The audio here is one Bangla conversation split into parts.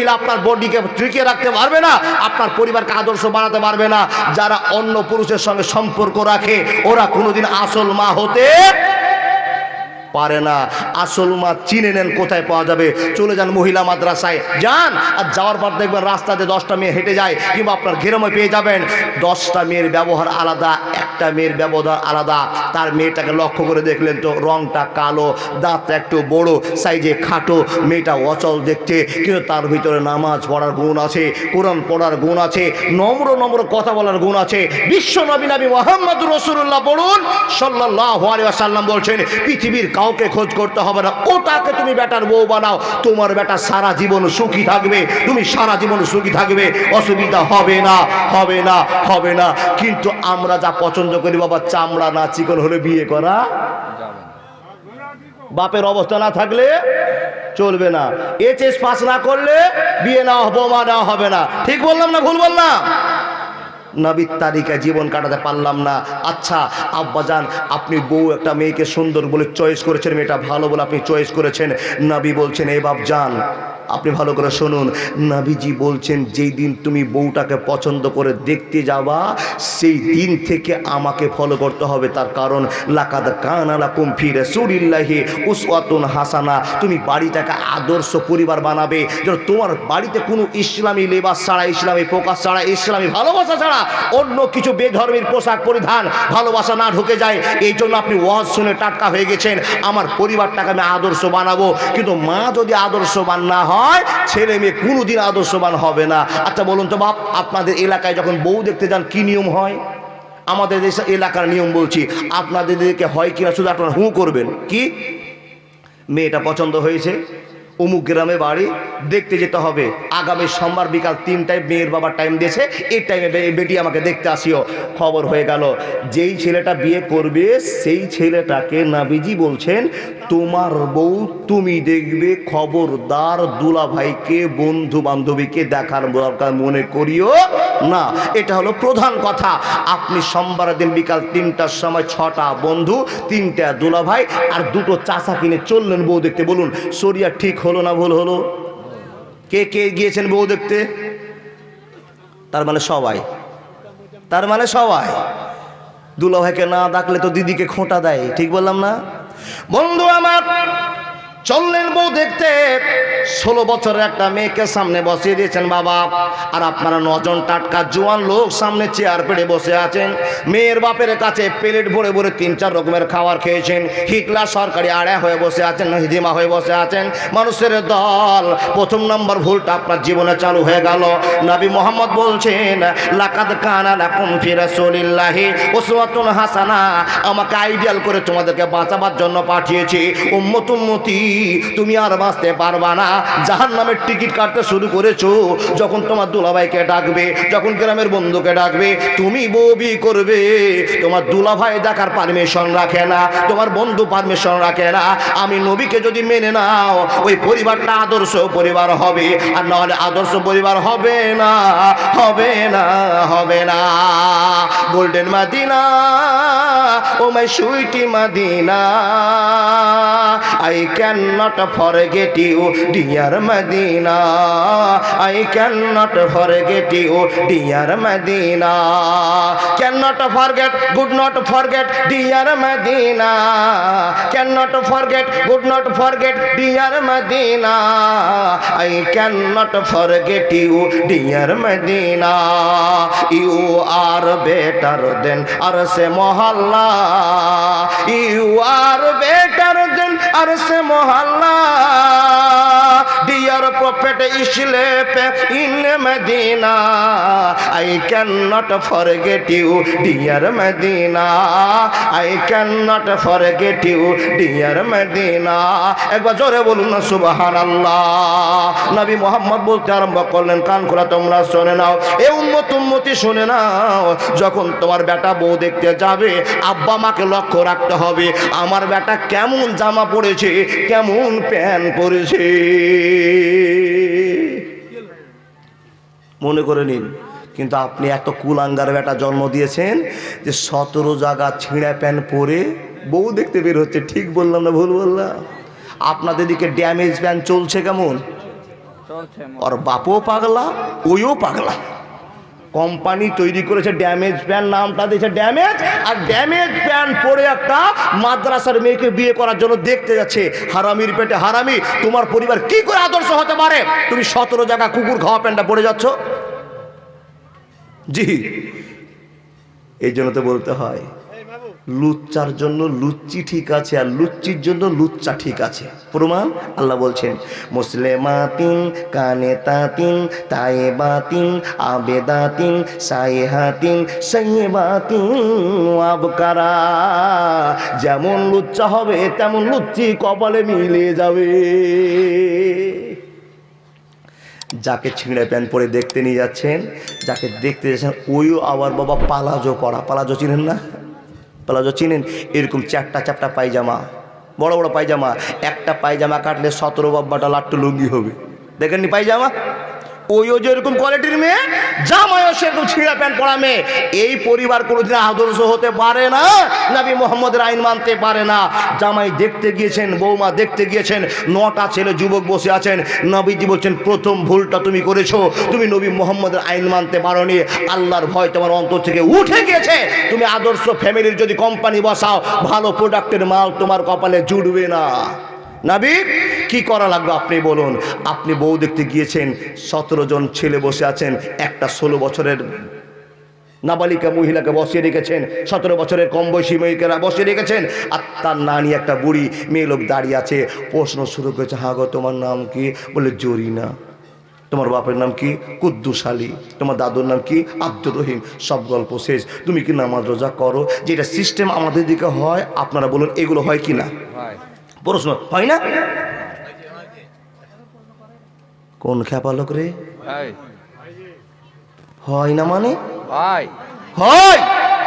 মহিলা আপনার বডিকে টিকিয়ে রাখতে পারবে না, আপনার পরিবারকে আদর্শ বানাতে পারবে না। যারা অন্য পুরুষের সঙ্গে সম্পর্ক রাখে, ওরা কোনোদিন আসল মা হতে পারে না। আসল মা চিনে নেন, কোথায় পাওয়া যাবে? চলে যান মহিলা মাদ্রাসায়। যান আর যাওয়ার পর দেখবেন রাস্তাতে দশটা মেয়ে হেঁটে যায়, কিংবা আপনার ঘেরমে পেয়ে যাবেন। দশটা মেয়ের ব্যবহার আলাদা, একটা মেয়ের ব্যবহার আলাদা। তার মেয়েটাকে লক্ষ্য করে দেখলেন তো রংটা কালো, দাঁতটা একটু বড়, সাইজে খাটো, মেয়েটা অচল দেখতে। কিন্তু তার ভিতরে নামাজ পড়ার গুণ আছে, কোরআন পড়ার গুণ আছে, নম্র নম্র কথা বলার গুণ আছে। বিশ্ব নবী নবী মোহাম্মদ রসুল্লাহ পড়ুন সাল্লাহ আলিয়া সাল্লাম বলছেন, পৃথিবীর কাউকে খোঁজ করতে হবে না। ও ওটাকে তুমি বেটার বউ বানাও। তোমার বেটা সারা জীবন সুখী থাকবে। তুমি সারা জীবন সুখী থাকবে। অসুবিধা হবে না হবে না হবে না। কিন্তু আমরা যা পছন্দ করি বাবা, চামড়া না চিকন হলে বিয়ে করা বাপের অবস্থা না থাকলে চলবে না। এইচএস পাস না করলে বিয়ে না হবে না। ঠিক বললাম না, ভুল বললাম? নবীর তালিকায় জীবন কাটাতে পারলাম না। আচ্ছা আব্বাজান আপনি বউ একটা মেয়েকে সুন্দর বলে চয়েস করেছেন, মেয়েটা ভালো বলে আপনি চয়েস করেছেন। নবী বলছেন, এ বাপ যান আপনি ভালো করে শুনুন। নাবিজি বলছেন, যেই দিন তুমি বউটাকে পছন্দ করে দেখতে যাবা, সেই দিন থেকে আমাকে ফলো করতে হবে। তার কারণ, লাকাদ কানালা কুমফিরে সুরিল্লাহি উসওয়াতুন হাসানা। তুমি বাড়িটাকে আদর্শ পরিবার বানাবে। যেন তোমার বাড়িতে কোনো ইসলামী লেবাস ছাড়া, ইসলামী প্রকাশ ছাড়া, ইসলামী ভালোবাসা ছাড়া অন্য কিছু বেধর্মীর পোশাক পরিধান ভালোবাসা না ঢুকে যায়। এই জন্য আপনি ওয়াজ শুনে টাটকা হয়ে গেছেন। আমার পরিবারটাকে আমি আদর্শ বানাবো। কিন্তু মা যদি আদর্শবান না হয় ছেলে মেয়ে কোনোদিন আদর্শবান হবে না। আচ্ছা বলুন তো বাপ, আপনাদের এলাকায় যখন বউ দেখতে যান, কি নিয়ম হয়? আমাদের দেশ এলাকার নিয়ম বলছি আপনাদের দিকে হয় কিনা শুধু আপনারা হু করবেন। কি? মেয়েটা পছন্দ হয়েছে? অমুক গ্রামে বাড়ি, দেখতে যেতে হবে। আগামী সোমবার বিকাল তিনটায় মেয়ের বাবার টাইম দিয়েছে, এই টাইমে বেটি আমাকে দেখতে আসিও। খবর হয়ে গেল, যেই ছেলেটা বিয়ে করবে, সেই ছেলেটাকে নাবিজি বলছেন, তোমার বউ তুমি দেখবে খবরদার দুলাভাইকে বন্ধু বান্ধবীকে দেখার দরকার মনে করিও। না, এটা হলো প্রধান কথা। আপনি সোমবার দিন বিকাল তিনটার সময় ছটা বন্ধু, তিনটা দুলা ভাই আর দুটো চাষা কিনে চললেন বউ দেখতে। বলুন সরিয়া ঠিক হলো না ভুল হলো? কে কে গিয়েছেন বউ দেখতে? তার মানে সবাই। তার মানে সবাই। দুলা ভাইকে না ডাকলে তো দিদিকে খোঁটা দেয়, ঠিক বললাম না? বন্ধু আমার চললেন বউ দেখতে ষোলো বছরের একটা মেয়েকে সামনে বসিয়ে দিয়েছেন বাবা। আর আপনারা নজন টাটকা জোয়ান লোক সামনে চেয়ার পেড়ে বসে আছেন। মেয়ের বাপের কাছে প্লেট ভরে ভরে তিন চার রকমের খাবার খেয়েছেন। হিটলার সরকারি আড়া হয়ে বসে আছেন, হিদিমা হয়ে বসে আছেন। মানুষের দল, প্রথম নম্বর ভুলটা আপনার জীবনে চালু হয়ে গেল। নবী মোহাম্মদ বলছেন, লাকাদ কানা লাকুম হাসানা। আমাকে আইডিয়াল করে তোমাদেরকে বাঁচাবার জন্য পাঠিয়েছি। উম্মত উম্মতি তুমি আর বাঁচতে পারবা না। জাহান নামের টিকিট কাটতে শুরু করেছ, যখন তোমার দুলাভাইকে ডাকবে, যখন গ্রামের বন্ধুকে ডাকবে, তুমি ববি করবে। তোমার দুলাভাই দেখার পারমিশন রাখে না, তোমার বন্ধু পারমিশন রাখে না। আমি নবীকে যদি মেনে নাও, ওই পরিবারটা আদর্শ পরিবার হবে, আর নাহলে আদর্শ পরিবার হবে না হবে না হবে না। Golden Medina oh my sweetie Medina I can you dear Medina I can not forget you dear Medina can not forget good not forget dear Medina can not forget good not forget dear Medina I can not forget you dear Medina you are better than are say Mohalla you are say Mohalla. Prophet asleep in Medina. I can not forget you dear Medina I can not forget you dear Medina একবার জোরে বলুন না সুবাহান আল্লাহ নবী মোহাম্মদ বলতে আরম্ভ করলেন, কান খোলা, তোমরা শুনে নাও। এ উন্মত উন্মতি শুনে নাও। যখন তোমার বেটা বউ দেখতে যাবে, আব্বা মাকে লক্ষ্য রাখতে হবে, আমার বেটা কেমন জামা পরেছে, কেমন প্যান্ট পরেছে। মনে করে নিন কিন্তু আপনি এত কুলাঙ্গার বেটা জন্ম দিয়েছেন যে সতেরো জায়গা ছিঁড়া প্যান্ট পরে বউ দেখতে বের হচ্ছে। ঠিক বললাম না ভুল বললাম? আপনাদের দিকে ড্যামেজ প্যান চলছে কেমন? ওর বাপও পাগলা ওইও পাগলা। কোম্পানি তৈরি করেছে ড্যামেজ প্যান নামটা দিয়েছে ড্যামেজ আর ড্যামেজ প্যান পরে একটা মাদ্রাসার মেয়েকে বিয়ে করার জন্য দেখতে যাচ্ছে, হারামির পেটে হারামি, তোমার পরিবার কি করে আদর্শ হতে পারে? তুমি সতেরো জায়গা কুকুর খাওয়া প্যান্টটা পরে যাচ্ছ। জি, এই জন্য তো বলতে হয় লুচ্চার জন্য লুচ্চি ঠিক আছে আর লুচ্চির জন্য লুচ্চা ঠিক আছে। প্রমাণ? আল্লাহ বলছেন মুসলেমাতিন কানে তাতিন তায়ে সায়ে হাতিন সাইয়ে বাতিন আবকারা। যেমন লুচ্চা হবে, তেমন লুচ্চি কপালে মিলে যাবে। যাকে ছিঁড়ে প্যান্ট পরে দেখতে নিয়ে যাচ্ছেন, যাকে দেখতে যাচ্ছেন, ওইও আবার বাবা পালাজো পরা পালাজো চিনেন না? পালাজো চিনেন? এরকম চারটা চারটা পায়জামা, বড় বড় পায়জামা, একটা পায়জামা কাটলে সতেরো বাব্বাটা লাট্টু লুঙ্গি হবে। দেখেননি পায়জামা? ওইও যেরকম কোয়ালিটির মেয়ে, জামাইও সেরকম ছিঁড়া প্যান্ট পরা মেয়ে। এই পরিবার কোনোদিন আদর্শ হতে পারে না, নবী মোহাম্মদের আইন মানতে পারে না। জামাই দেখতে গিয়েছেন, বৌমা দেখতে গিয়েছেন, নটা ছেলে যুবক বসে আছেন। নবীজি বলছেন, প্রথম ভুলটা তুমি করেছ, তুমি নবী মোহাম্মদের আইন মানতে পারোনি। আল্লাহর ভয় তোমার অন্তর থেকে উঠে গিয়েছে। তুমি আদর্শ ফ্যামিলির যদি কোম্পানি বসাও, ভালো প্রোডাক্টের মাল তোমার কপালে জুড়বে না। নাবি কি করা লাগবে আপনি বলুন? আপনি বউ দেখতে গিয়েছেন, সতেরো জন ছেলে বসে আছেন, একটা ষোলো বছরের নাবালিকা মহিলাকে বসিয়ে রেখেছেন, সতেরো বছরের কম বয়সী মেয়েকেরা বসিয়ে রেখেছেন, আর তার নানি একটা বুড়ি মেয়ে লোক দাঁড়িয়ে আছে। প্রশ্ন শুরু করেছে হা গো, তোমার নাম কি? বলে, জরিনা। তোমার বাপের নাম কি? কুদ্দুস আলী তোমার দাদুর নাম কি? আব্দুর রহিম। সব গল্প শেষ। তুমি কি নামাজ রোজা করো? যেটা সিস্টেম আমাদের দিকে হয়, আপনারা বলুন, এগুলো হয় কি না প্রশ্ন হয় না? কোন খেপা লোক রে? হয় না মানে? হয় হয়!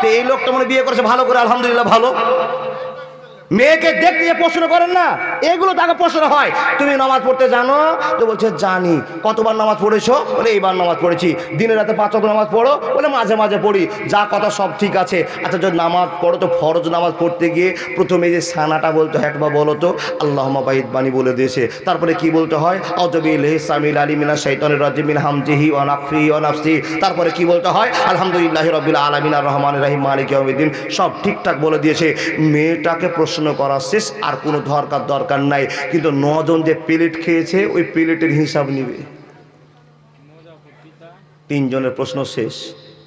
তো এই লোকটা মানে বিয়ে করেছে ভালো করে আলহামদুলিল্লাহ ভালো। মেয়েকে দেখতে প্রশ্ন করেন না। এগুলো তাকে প্রশ্ন হয়। তুমি নামাজ পড়তে জানো? তো বলছে, জানি। কতবার নামাজ পড়েছো? বলে, এইবার নামাজ পড়েছি। দিনে রাতে পাঁচ অত নামাজ পড়ো? বলে, মাঝে মাঝে পড়ি। যা কথা সব ঠিক আছে। আচ্ছা যদি নামাজ পড়ো, তো ফরজ নামাজ পড়তে গিয়ে প্রথমে যে সানাটা বলতে হয় বলো তো আল্লাহ মাবাহিদ বাণী বলে দিয়েছে। তারপরে কি বলতে হয়? অজবিল সামিল আলিমিনা শৈতনের রাজিমিন হামজিহি অনাফি অনাফসি তারপরে কি বলতে হয়? আলহামদুলিল্লাহ রবিল আলমিন রহমান রাহিম মালিক সব ঠিকঠাক বলে দিয়েছে। মেয়েটাকে প্রশ্ন করা শেষ, আর কোনো দরকার দরকার নাই। কিন্তু নজন যে প্লেট খেয়েছে, ওই প্লেটের হিসাব নিবে। তিনজনের প্রশ্ন শেষ।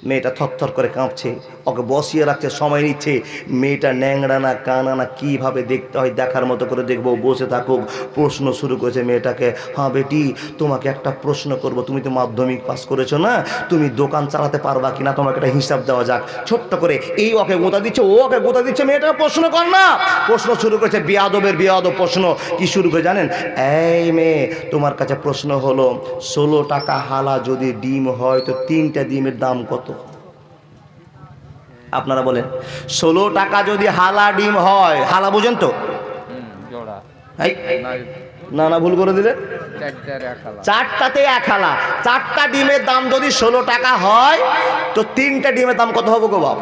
মেয়েটা থরথর করে কাঁপছে, ওকে বসিয়ে রাখছে, সময় নিচ্ছে। মেয়েটা ন্যাংড়া না, কানা না, কীভাবে দেখতে হয় দেখার মতো করে দেখব, বসে থাকুক। প্রশ্ন শুরু করেছে মেয়েটাকে হ্যাঁ বেটি, তোমাকে একটা প্রশ্ন করব, তুমি তো মাধ্যমিক পাস করেছ না? তুমি দোকান চালাতে পারবা কি না তোমাকে একটা হিসাব দেওয়া যাক। ছোট্ট করে, এই ওকে গোতা দিচ্ছে, ও ওকে গোতা দিচ্ছে মেয়েটা প্রশ্ন কর না! প্রশ্ন শুরু করেছে বিয়াদবের বিয়াদব প্রশ্ন। কি শুরু করে জানেন? এই মেয়ে, তোমার কাছে প্রশ্ন হলো, ষোলো টাকা হালা যদি ডিম হয়, তো তিনটা ডিমের দাম কত? আপনারা বলেন। ষোলো টাকা যদি হালা ডিম হয় হালা বুঝেন তো? না না ভুল করে দিলে। চারটাতে এক হালা। চারটা ডিমের দাম যদি ষোলো টাকা হয় তো তিনটা ডিমের দাম কত হবে গো বাপ?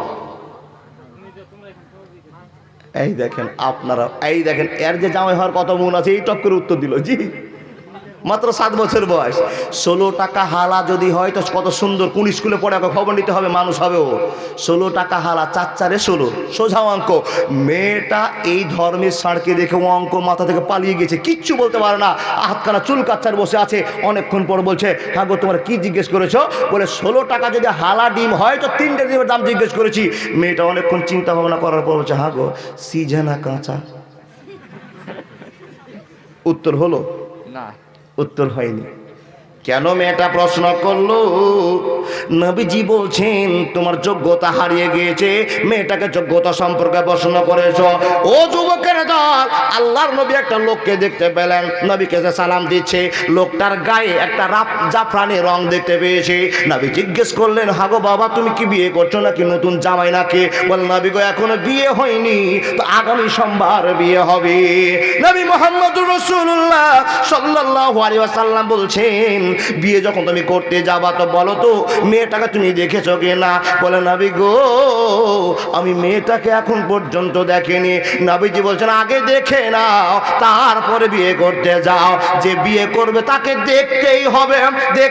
এই দেখেন আপনারা এই দেখেন এর যে জামাই হওয়ার কত মন আছে এই টপ করে উত্তর দিল জি। মাত্র সাত বছর বয়স। ষোলো টাকা হালা যদি হয় তো কত সুন্দর, কোন স্কুলে পড়ে খবর নিতে হবে, মানুষ হবে ও। ষোলো টাকা হালা চার চারে ষোলো। সোজা অঙ্ক। মেয়েটা এই ধর্মের সারকে দেখে ও অঙ্ক মাথা থেকে পালিয়ে গেছে, কিচ্ছু বলতে পারে না। হাতখানা চুল কাচ্চার বসে আছে, অনেকক্ষণ পর বলছে হ্যাঁ গো, তোমার কি জিজ্ঞেস করেছ? বলে, ষোলো টাকা যদি হালা ডিম হয় তো তিনটে ডিমের দাম জিজ্ঞেস করেছি। মেয়েটা অনেকক্ষণ চিন্তা ভাবনা করার পর বলছে হ্যাঁ গো না কাঁচা। উত্তর হলো? না। উত্তর হয়নি। কেন মেয়েটা প্রশ্ন করল? নবীজি বলছেন, তোমার যোগ্যতা হারিয়ে গিয়েছে। মেয়েটাকে যোগ্যতা সম্পর্কে প্রশ্ন করেছ। ও যুবকের দল আল্লাহর নবী একটা লোককে দেখতে পেলেন। নবীকে যে সালাম দিচ্ছে, লোকটার গায়ে একটা রাপ জাফরানি রং দেখতে পেয়েছে। নবী জিজ্ঞেস করলেন, হাগো বাবা, তুমি কি বিয়ে করছ নাকি নতুন জামাই নাকি? বল নবী গো, এখনও বিয়ে হয়নি, তো আগামী সোমবার বিয়ে হবে। নবী মোহাম্মদ রসুল্লাহ আলাইহি ওয়াসাল্লাম বলছেন, বিয়ে যখন তুমি করতে যাবা, তো বলো তো, মেয়েটাকে তুমি দেখেছ কি না বলে, নাবি গো, আমি মেয়েটাকে এখন পর্যন্ত দেখিনি। নাবিজি বলছেন আগে দেখে নাও তারপরে বিয়ে করতে যাও। যে বিয়ে করবে তাকে দেখতেই হবে দেখ